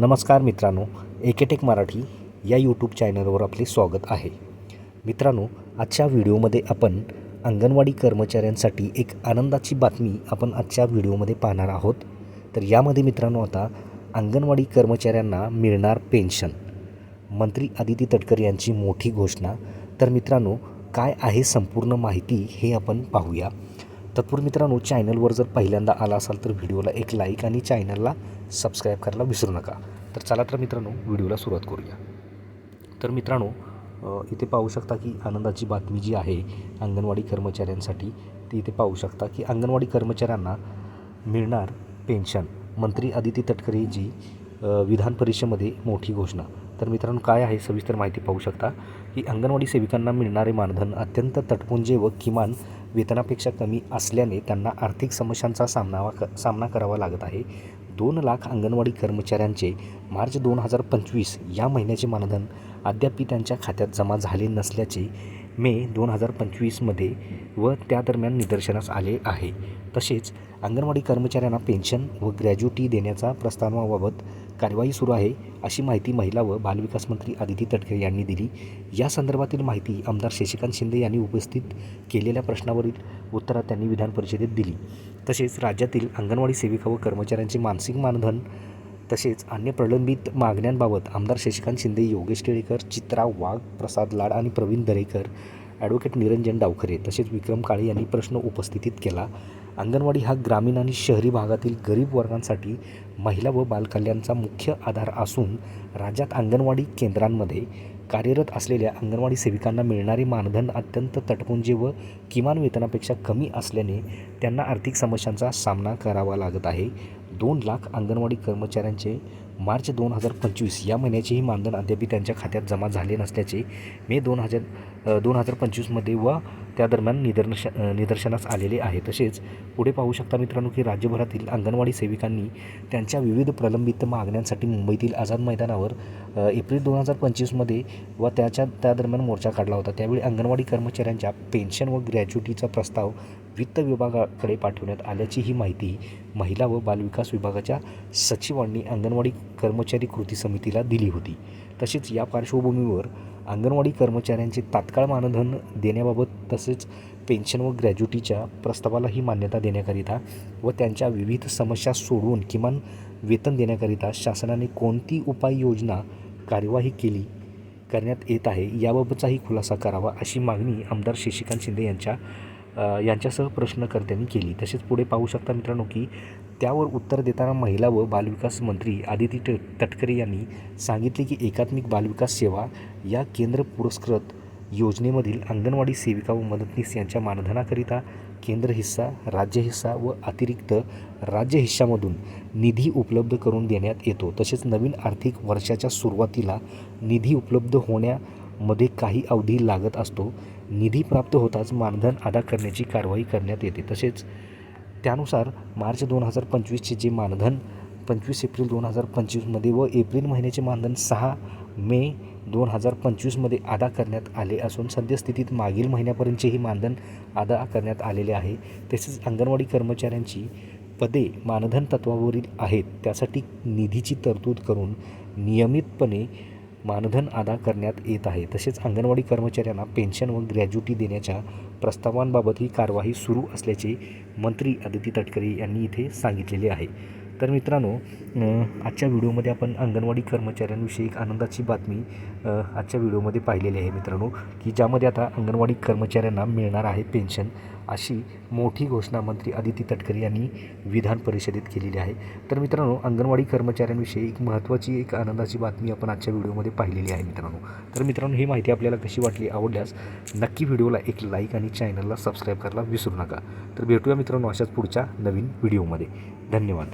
नमस्कार मित्रांनो एकेटेक मराठी या यूट्यूब चॅनलवर आपले स्वागत आहे. मित्रांनो आजच्या व्हिडिओमध्ये आपण अंगणवाडी कर्मचाऱ्यांसाठी एक आनंदाची बातमी आपण आजच्या व्हिडिओमध्ये पाहणार आहोत. तर यामध्ये मित्रांनो आता अंगणवाडी कर्मचाऱ्यांना मिळणार पेन्शन मंत्री आदिती तटकर यांची मोठी घोषणा. तर मित्रांनो काय आहे संपूर्ण माहिती हे आपण पाहूया. तत्पूर्वी मित्रांनो चॅनलवर जर पहिल्यांदा आला असाल तर व्हिडिओला एक लाईक आणि चॅनलला सबस्क्राईब करायला विसरू नका. तर चला तर मित्रांनो व्हिडिओला सुरुवात करूया. तर मित्रांनो इथे पाहू शकता की आनंदाची बातमी जी आहे अंगणवाडी कर्मचाऱ्यांसाठी ती इथे पाहू शकता की अंगणवाडी कर्मचाऱ्यांना मिळणार पेन्शन मंत्री आदिती तटकरे जी विधान परिषदेमध्ये मोठी घोषणा. तर मित्रांनो काय आहे सविस्तर माहिती पाहू शकता? की अंगणवाडी सेविकांना मिळणारे मानधन अत्यंत तटपुंजे व किमान वेतनापेक्षा कमी असल्याने त्यांना आर्थिक समस्यांचा सामना सामना करावा लागत आहे. दोन लाख अंगणवाडी कर्मचाऱ्यांचे मार्च दोन हजार पंचवीस या महिन्याचे मानधन अद्याप त्यांच्या खात्यात जमा झाले नसल्याचे मे दोन हजार पंचवीसमध्ये व त्या दरम्यान निदर्शनास आले आहे. तसेच अंगणवाडी कर्मचाऱ्यांना पेन्शन व ग्रॅज्युटी देण्याचा प्रस्तावाबाबत कार्यवाही सुरू आहे अशी माहिती महिला व बालविकास मंत्री आदिती तटकरे यांनी दिली. या संदर्भातील माहिती आमदार शशिकांत शिंदे यांनी उपस्थित केलेल्या प्रश्नावरील उत्तरात त्यांनी विधान परिषदेत दिली. तसेच राज्यातील अंगणवाडी सेविका व कर्मचाऱ्यांचे मानसिक मानधन तसेच अन्य प्रलंबित मागण्यांबाबत आमदार शशिकांत शिंदे योगेश टिळेकर चित्रा वाघ प्रसाद लाड आणि प्रवीण दरेकर ॲडव्होकेट निरंजन डावखरे तसेच विक्रम काळे यांनी प्रश्न उपस्थितीत केला. अंगणवाडी हा ग्रामीण आणि शहरी भागातील गरीब वर्गांसाठी महिला व बालकल्याणचा मुख्य आधार असून राज्यात अंगणवाडी केंद्रांमध्ये कार्यरत असलेल्या अंगणवाडी सेविकांना मिळणारे मानधन अत्यंत तटपुंजे व किमान वेतनापेक्षा कमी असल्याने त्यांना आर्थिक समस्यांचा सामना करावा लागत आहे. दोन लाख अंगणवाडी कर्मचाऱ्यांचे मार्च दोन हजार पंचवीस या महिन्याचेही मानधन अद्याप त्यांच्या खात्यात जमा झाले नसल्याचे मे दोन हजार दोन हजार पंचवीसमध्ये व त्या दरम्यान निदर्श निदर्शनास आलेले आहे. तसेच पुढे पाहू शकता मित्रांनो की राज्यभरातील अंगणवाडी सेविकांनी त्यांच्या विविध प्रलंबित मागण्यांसाठी मुंबईतील आझाद मैदानावर एप्रिल दोन हजार पंचवीसमध्ये व त्याच्या त्या दरम्यान मोर्चा काढला होता. त्यावेळी अंगणवाडी कर्मचाऱ्यांच्या पेन्शन व ग्रॅच्युटीचा प्रस्ताव वित्त विभागाकडे पाठवण्यात आल्याची ही माहिती महिला व बालविकास विभागाच्या सचिवांनी अंगणवाडी कर्मचारी कृती समितीला दिली होती. तसेच या पार्श्वभूमीवर अंगणवाडी कर्मचाऱ्यांचे तात्काळ मानधन देण्याबाबत तसेच पेन्शन व ग्रॅज्युटीच्या प्रस्तावालाही मान्यता देण्याकरिता व त्यांच्या विविध समस्या सोडवून किमान वेतन देण्याकरिता शासनाने कोणती उपाययोजना कार्यवाही केली करण्यात येत आहे याबाबतचाही खुलासा करावा अशी मागणी आमदार शशिकांत शिंदे यांच्या यांच्यासह प्रश्नकर्त्यांनी केली. तसेच पुढे पाहू शकता मित्रांनो की त्यावर उत्तर देताना महिला व बालविकास मंत्री आदिती ट तटकरे यांनी सांगितले की एकात्मिक बालविकास सेवा या केंद्र पुरस्कृत योजनेमधील अंगणवाडी सेविका व मदतनीस यांच्या मानधनाकरिता केंद्र हिस्सा राज्य हिस्सा व अतिरिक्त राज्य हिस्सामधून निधी उपलब्ध करून देण्यात येतो. तसेच नवीन आर्थिक वर्षाच्या सुरुवातीला निधी उपलब्ध होण्यामध्ये काही अवधी लागत असतो. निधी प्राप्त होताच मानधन अदा करण्याची कारवाई करण्यात येते. तसेच त्यानुसार मार्च दोन हजार पंचवीसचे जे मानधन पंचवीस एप्रिल दोन हजार पंचवीसमध्ये व एप्रिल महिन्याचे मानधन सहा मे दोन हजार पंचवीसमध्ये अदा करण्यात आले असून सद्यस्थितीत मागील महिन्यापर्यंतचेही मानधन अदा करण्यात आलेले आहे. तसेच अंगणवाडी कर्मचाऱ्यांची पदे मानधन तत्वावरील आहेत. त्यासाठी निधीची तरतूद करून नियमितपणे मानधन अदा करण्यात येत आहे. तसेच अंगणवाडी कर्मचाऱ्यांना पेन्शन व ग्रॅज्युटी देण्याच्या प्रस्तावांबाबत ही कारवाई सुरू असल्याचे मंत्री आदिती तटकरे यांनी इथे सांगितलेले आहे. तर मित्रांनो आजच्या व्हिडिओमध्ये आपण अंगणवाडी कर्मचाऱ्यांविषयी एक आनंदाची बातमी आजच्या व्हिडिओमध्ये पाहिलेली आहे मित्रांनो की ज्यामध्ये आता अंगणवाडी कर्मचाऱ्यांना मिळणार आहे पेन्शन. अशी मोठी घोषणा मंत्री आदिती तटकरे यांनी विधान परिषदेत केलेली आहे. तर मित्रांनो अंगणवाडी कर्मचाऱ्यांविषयी एक महत्त्वाची एक आनंदाची बातमी आपण आजच्या व्हिडिओमध्ये पाहिलेली आहे मित्रांनो. तर मित्रांनो ही माहिती आपल्याला कशी वाटली आवडल्यास नक्की व्हिडिओला एक लाईक आणि चॅनलला सबस्क्राईब करायला विसरू नका. तर भेटूया मित्रांनो अशाच पुढच्या नवीन व्हिडिओमध्ये. धन्यवाद.